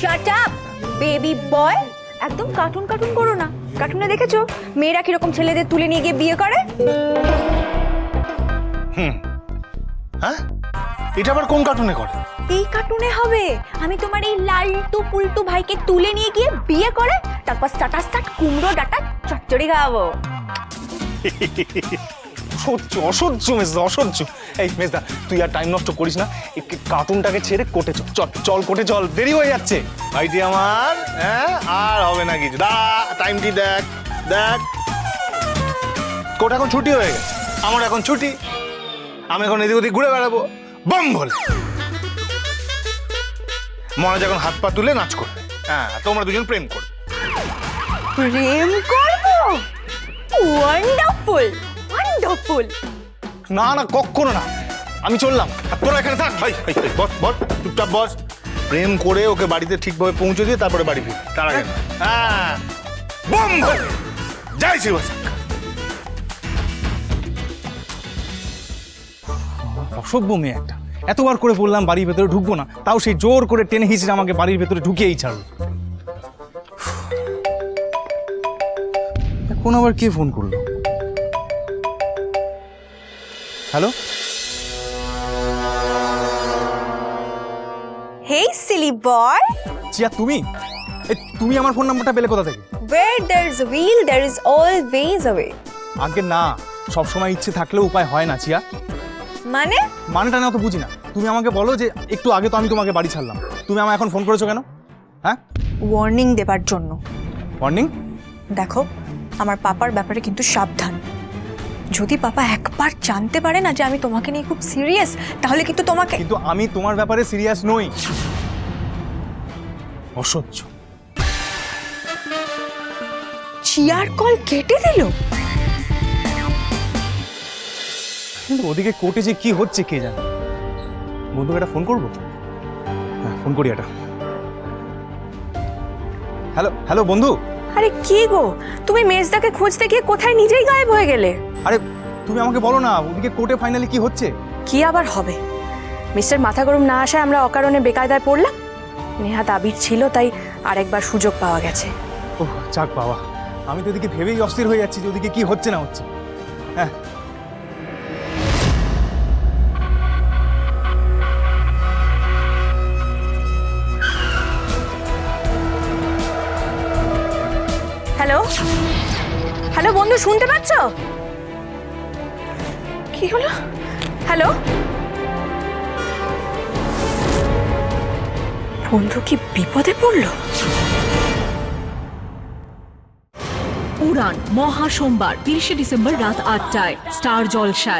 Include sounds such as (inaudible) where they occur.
Shut up baby বয় একদম cartoon cartoon করো না। কার্টুনে দেখেছ? মেয়েরা কীরকম ছেলেদের তুলে নিয়ে গিয়ে বিয়ে করে? হ্যাঁ? এটা আবার কোন কার্টুনে করে? এই কার্টুনে হবে। আমি তোমার এই লালটু পুলটু ভাইকে তুলে নিয়ে গিয়ে বিয়ে করে তারপর স্টাটাস স্টার্ট কুমড়ো ডাটা চচ্চড়ি খাওয়াবো। (laughs) অসহ্য অসহ্য মেজদা অসহ্য। এই মেজদা তুই আর টাইম নষ্ট করিস না। এই কার্টুনটাকে ছেড়ে কোটে চল চল চল কোটে চল। দেরি হয়ে যাচ্ছে। ভাইটি আমার হ্যাঁ আর হবে না কিছু। দা টাইমটি দেখ? দেখ। কোট এখন ছুটি হয়ে গেছে। আমার এখন ছুটি। আমি এখন এদিক ওদিক ঘুরে বেড়াবো। বম বলে মনে যখন হাত পা তুলে নাচ করবে। হ্যাঁ তোমরা দুজন প্রেম করবে। প্রেম করব? ওয়ান্ডারফুল ওয়ান্ডারফুল না না কখনো না। আমি চললাম। আর তোরা এখানে থাক। ভাই ভাই, ভাই, বস বস চুপচাপ বস। প্রেম করে ওকে বাড়িতে ঠিকভাবে পৌঁছে দিয়ে তারপরে বাড়ি ফির তার আগে না। হ্যাঁ। বম যাই শিবাসা অসভ্য মেয়ে একটা। এতবার করে বললাম বাড়ির ভেতরে ঢুকবো না। তাও সেই জোর করে টেনে হিঁচড়ে আমাকে বাড়ির ভেতরে ঢুকিয়েই ছাড়লো। এখন আবার কে ফোন করল? হ্যালো হেই সিলি বয় চিয়া তুমি? এ, তুমি আমার ফোন নাম্বারটা পেলে কোথা থেকে? Where there is a wheel, there is always a way. আগে না সব সময় ইচ্ছে থাকলেও উপায় হয় না চিয়া মানে? মানেটা না তো বুঝি না। তুমি আমাকে বলো যে একটু আগে তো আমি তোমাকে বাড়ি ছাড়লাম। তুমি আমায় এখন ফোন করেছ কেন? হ্যাঁ? ওয়ার্নিং দেবার জন্য। মর্নিং দেখো আমার পাপার ব্যাপারে কিন্তু সাবধান। যদি পাপা একবার জানতে পারে না যে আমি তোমাকে নিয়ে খুব সিরিয়াস তাহলে কিন্তু তোমাকে কিন্তু আমি তোমার ব্যাপারে সিরিয়াস নই। অসহ্য। চিয়ার কল কেটে দিল? কিন্তু ওদিকে কোর্টে যে কি হচ্ছে কে জানে? বন্ধুকে একটা ফোন করব? হ্যাঁ ফোন করি এটা হ্যালো হ্যালো বন্ধু? আরে কি গো? তুমি মেজদাকে খুঁজতে গিয়ে কোথায় নিজেই গায়েব হয়ে গেলে? আরে তুমি আমাকে বলো না ওদিকে কোর্টে ফাইনালি কি হচ্ছে? কি আবার হবে? মিস্টার মাথা গরম না আসায় আমরা অকারণে বেকায়দায় পড়লাম? নেহাত আবির ছিল তাই আরেকবার সুযোগ পাওয়া গেছে। ওহ যাক বাবা আমি তো এদিকে ভেবেই অস্থির হয়ে যাচ্ছি যে ওদিকে কি হচ্ছে না হচ্ছে। হ্যাঁ হ্যালো বন্ধু, শুনতে পাচ্ছ? কি হলো? হ্যালো? বন্ধু কি বিপদে পড়ল? উড়ান মহা সোমবার, তিরিশে ডিসেম্বর রাত আটটায়, স্টার জলসায়।